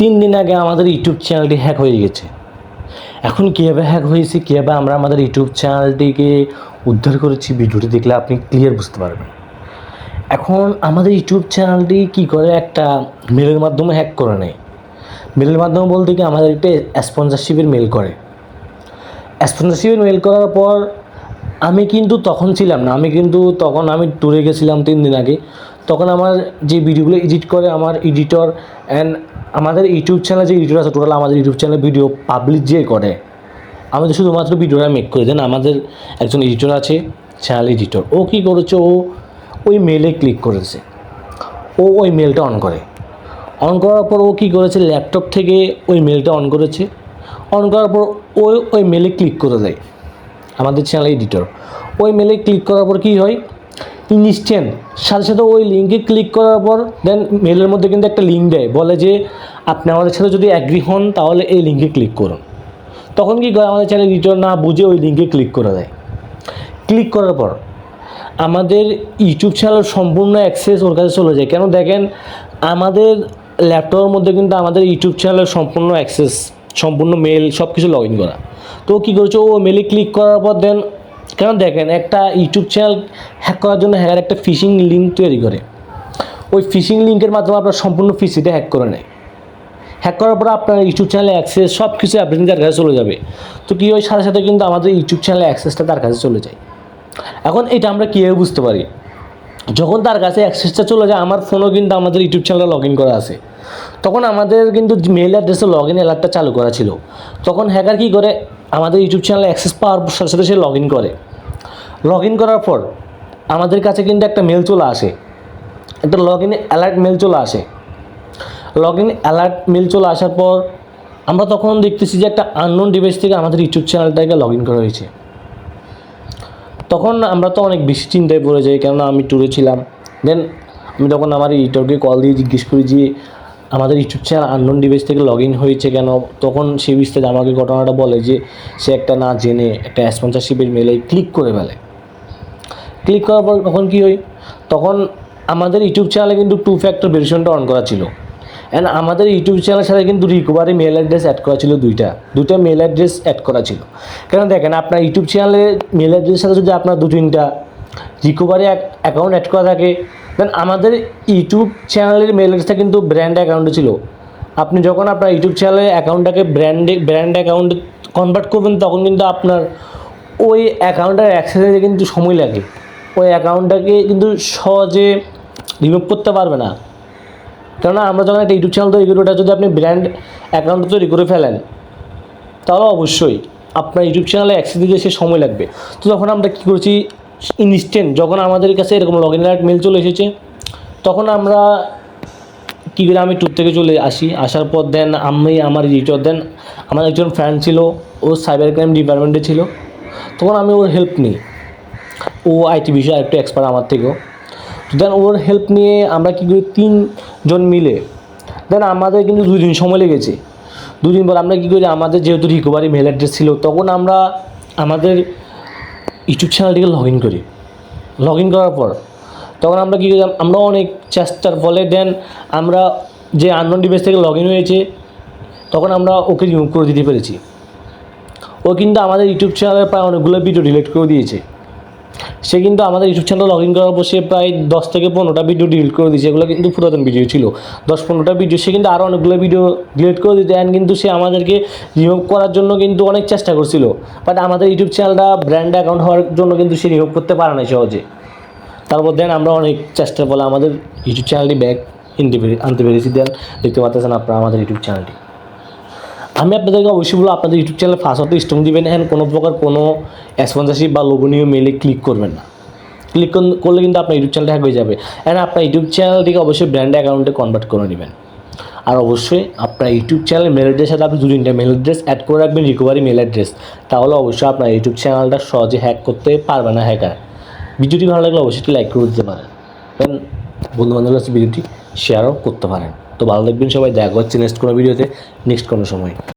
তিন দিন আগে আমাদের ইউটিউব চ্যানেলটি হ্যাক হয়ে গেছে। এখন কীভাবে হ্যাক হয়েছে, কীভাবে আমরা আমাদের ইউটিউব চ্যানেলটিকে উদ্ধার করেছি, ভিডিওটি দেখলে আপনি ক্লিয়ার বুঝতে পারবেন। এখন আমাদের ইউটিউব চ্যানেলটি কী করে একটা মেলের মাধ্যমে হ্যাক করে নেয়? মেলের মাধ্যমে বলতে কি আমাদের একটা স্পন্সরশিপের মেল করে। স্পন্সরশিপের মেল করার পর আমি কিন্তু তখন ছিলাম না, আমি কিন্তু তখন আমি ট্যুরে গেছিলাম তিন দিন আগে। তখন আমার যে ভিডিওগুলো এডিট করে আমার এডিটর অ্যান্ড আমাদের ইউটিউব চ্যানেলে যে এডিটর আছে টোটাল আমাদের ইউটিউব চ্যানেলে ভিডিও পাবলিশ যে করে আমাদের শুধুমাত্র ভিডিওটা মেক করে। দেন আমাদের একজন এডিটর আছে চ্যানেল এডিটর ও কী করেছে? ও ওই মেলে ক্লিক করেছে। ও ওই মেলটা অন করে। অন করার পর ও কী করেছে? ল্যাপটপ থেকে ওই মেলটা অন করেছে। অন করার পর ও ওই মেলে ক্লিক করে দেয়। আমাদের চ্যানেল এডিটর ওই মেলে ক্লিক করার পর কী হয়? ইনস্ট্যান্ট সাথে সাথে ওই লিঙ্কে ক্লিক করার পর দেন মেলের মধ্যে কিন্তু একটা লিঙ্ক দেয়। বলে যে, আপনি আমাদের সাথে যদি অ্যাগ্রি হন, তাহলে এই লিঙ্কে ক্লিক করুন। তখন কী করে আমাদের চ্যানেল এডিটর না বুঝে ওই লিঙ্কে ক্লিক করে দেয়? ক্লিক করার পর আমাদের ইউটিউব চ্যানেল সম্পূর্ণ অ্যাক্সেস ওর কাছে চলে যায়। কেন দেখেন, আমাদের ল্যাপটপের মধ্যে কিন্তু আমাদের ইউটিউব চ্যানেলের সম্পূর্ণ অ্যাক্সেস সম্পূর্ণ মেল সব কিছু লগ ইন করা। তো কী করেছে? ও মেলে ক্লিক করার পর দেন কেন দেখেন, একটা ইউটিউব চ্যানেল হ্যাক করার জন্য হ্যাকার একটা ফিশিং লিঙ্ক তৈরি করে। ওই ফিশিং লিঙ্কের মাধ্যমে আপনার সম্পূর্ণ ফিসিটা হ্যাক করে নেয়। হ্যাক করার পর আপনার ইউটিউব চ্যানেলে অ্যাক্সেস সব কিছু আপনি তার কাছে চলে যাবে। তো কী হয় সাথে সাথে কিন্তু আমাদের ইউটিউব চ্যানেলে অ্যাক্সেসটা তার কাছে চলে যায়। এখন এটা আমরা কীভাবে বুঝতে পারি? যখন তার কাছে অ্যাক্সেসটা চলে যায়, আমার ফোনও কিন্তু আমাদের ইউটিউব চ্যানেলে লগ ইন করা আছে। তখন আমাদের কিন্তু মেল অ্যাড্রেসে লগ ইন অ্যালার্টটা চালু করা ছিল। তখন হ্যাকার কী করে? আমাদের ইউটিউব চ্যানেলে অ্যাক্সেস পাওয়ার সাথে সাথে সে লগ ইন করে। লগ ইন করার পর আমাদের কাছে কিন্তু একটা মেল চলে আসে। একটা লগ ইন অ্যালার্ট মেল চলে আসে। লগ ইন অ্যালার্ট মেল চলে আসার পর আমরা তখন দেখতেছি যে একটা আননোন ডিভাইস থেকে আমাদের ইউটিউব চ্যানেলটাকে লগ ইন করা হয়েছে। তখন আমরা তো অনেক বেশি চিন্তায় পড়ে যাই, কেননা আমি ট্যুরে ছিলাম। দেন আমি তখন আমার এডিটরকে কল দিয়ে জিজ্ঞেস করি যে আমাদের ইউটিউব চ্যানেল আননোন ডিভাইস থেকে লগ ইন হয়েছে কেন? তখন সে বিস্তারিত আমাকে ঘটনাটা বলে যে সে একটা না জেনে একটা স্পন্সরশিপের মেলে ক্লিক করে ফেলে। ক্লিক করার পর তখন কী হয়? তখন আমাদের ইউটিউব চ্যানেলে কিন্তু টু ফ্যাক্টর ভেরিফিকেশনটা অন করা ছিল। অ্যান্ড আমাদের ইউটিউব চ্যানেলের সাথে কিন্তু রিকভারি মেল অ্যাড্রেস অ্যাড করা ছিল দুইটা। দুইটা মেল অ্যাড্রেস অ্যাড করা ছিল। কেন দেখেন, আপনার ইউটিউব চ্যানেলে মেল অ্যাড্রেসের সাথে যদি আপনার দু তিনটা রিকভারি অ্যাকাউন্ট অ্যাড করা থাকে। দেন আমাদের ইউটিউব চ্যানেলের মেল অ্যাড্রেসটা কিন্তু ব্র্যান্ড অ্যাকাউন্টে ছিল। আপনি যখন আপনার ইউটিউব চ্যানেলের অ্যাকাউন্টটাকে ব্র্যান্ডে ব্র্যান্ড অ্যাকাউন্টে কনভার্ট করবেন, তখন কিন্তু আপনার ওই অ্যাকাউন্টের অ্যাক্সেসে কিন্তু সময় লাগে। ওই অ্যাকাউন্টটাকে কিন্তু সহজে রিমুভ করতে পারবে না। কেননা আমরা যখন একটা ইউটিউব চ্যানেল তৈরি করি, ওটা যদি আপনি ব্র্যান্ড অ্যাকাউন্ট তৈরি করে ফেলেন, তাহলে অবশ্যই আপনার ইউটিউব চ্যানেলে অ্যাক্সেস দিতে সে সময় লাগবে। তো তখন আমরা কী করছি ইনস্ট্যান্ট যখন আমাদের কাছে এরকম লগ ইন মেল চলে এসেছে, তখন আমরা কী করে আমি ট্যুর থেকে চলে আসি। আসার পর দেন আমি, আমার এডিটর দেন আমার একজন ফ্রেন্ড ছিল, ও সাইবার ক্রাইম ডিপার্টমেন্টে ছিল। তখন আমি ওর হেল্প নিই। ও আইটি বিষয়ে একটু এক্সপার্ট আমার থেকেও। দেন ওর হেল্প নিয়ে আমরা কী করি, তিনজন মিলে দেন আমাদের কিন্তু দুই দিন সময় লেগেছে। দুদিন পর আমরা কী করি, আমাদের যেহেতু রিকভারি মেল অ্যাড্রেস ছিল, তখন আমরা আমাদের ইউটিউব চ্যানেলটিকে লগ ইন করি। লগ ইন করার পর তখন আমরা কী করি আমরা অনেক চেষ্টার ফলে দেন আমরা যে আননোন ডিভাইস থেকে লগ ইন হয়েছে, তখন আমরা ওকে রিমুভ করে দিতে পেরেছি। ও কিন্তু আমাদের ইউটিউব চ্যানেলের প্রায় অনেকগুলো ভিডিও ডিলিট করে দিয়েছে। সে কিন্তু আমাদের ইউটিউব চ্যানেল লগ ইন করার পর সে প্রায় দশ থেকে পনেরোটা ভিডিও ডিলিট করে দিয়েছে। এগুলো কিন্তু পুরাতন ভিডিও ছিল। দশ পনেরোটা ভিডিও সে কিন্তু আরও অনেকগুলো ভিডিও ডিলিট করে দিতে অ্যান্ড কিন্তু সে আমাদেরকে রিমুভ করার জন্য কিন্তু অনেক চেষ্টা করছিল। বাট আমাদের ইউটিউব চ্যানেলটা ব্র্যান্ড অ্যাকাউন্ট হওয়ার জন্য কিন্তু সে রিমুভ করতে পারে না সহজে। তারপর দেন আমরা অনেক চেষ্টার ফলে আমাদের ইউটিউব চ্যানেলটি ব্যাক আনতে আনতে পেরেছি। দেন দেখতে পাচ্ছেন আপনারা আমাদের ইউটিউব চ্যানেলটি আমি আপনাদেরকে অবশ্যই বলব, আপনাদের ইউটিউব চ্যানেলে ফার্স্ট হতে স্ট্রং দিবেন। অ্যান্ড কোনো প্রকার কোনো স্পন্সারশিপ বা লোভনীয় মেলে ক্লিক করবেন না। ক্লিক করলে কিন্তু আপনার ইউটিউব চ্যানেলটা হ্যাক হয়ে যাবে। অ্যান্ড আপনার ইউটিউব চ্যানেলটিকে অবশ্যই ব্র্যান্ড অ্যাকাউন্টে কনভার্ট করে নেবেন। আর অবশ্যই আপনার ইউটিউব চ্যানেল মেল অ্যাড্রেস সাথে আপনি দু তিনটা মেল অ্যাড্রেস অ্যাড করে রাখবেন রিকভারি মেল অ্যাড্রেস তাহলে অবশ্যই আপনার ইউটিউব চ্যানেলটা সহজে হ্যাক করতে পারবে না হ্যাকার ভিডিওটি ভালো লাগলে অবশ্যই লাইক করে দিতে পারেন। দেন বন্ধু বান্ধবের কাছে ভিডিওটি শেয়ারও করতে পারেন। তো ভালো থাকবেন সবাই, দেখা হচ্ছে নেক্সট কোনো ভিডিওতে নেক্সট কোনো সময়।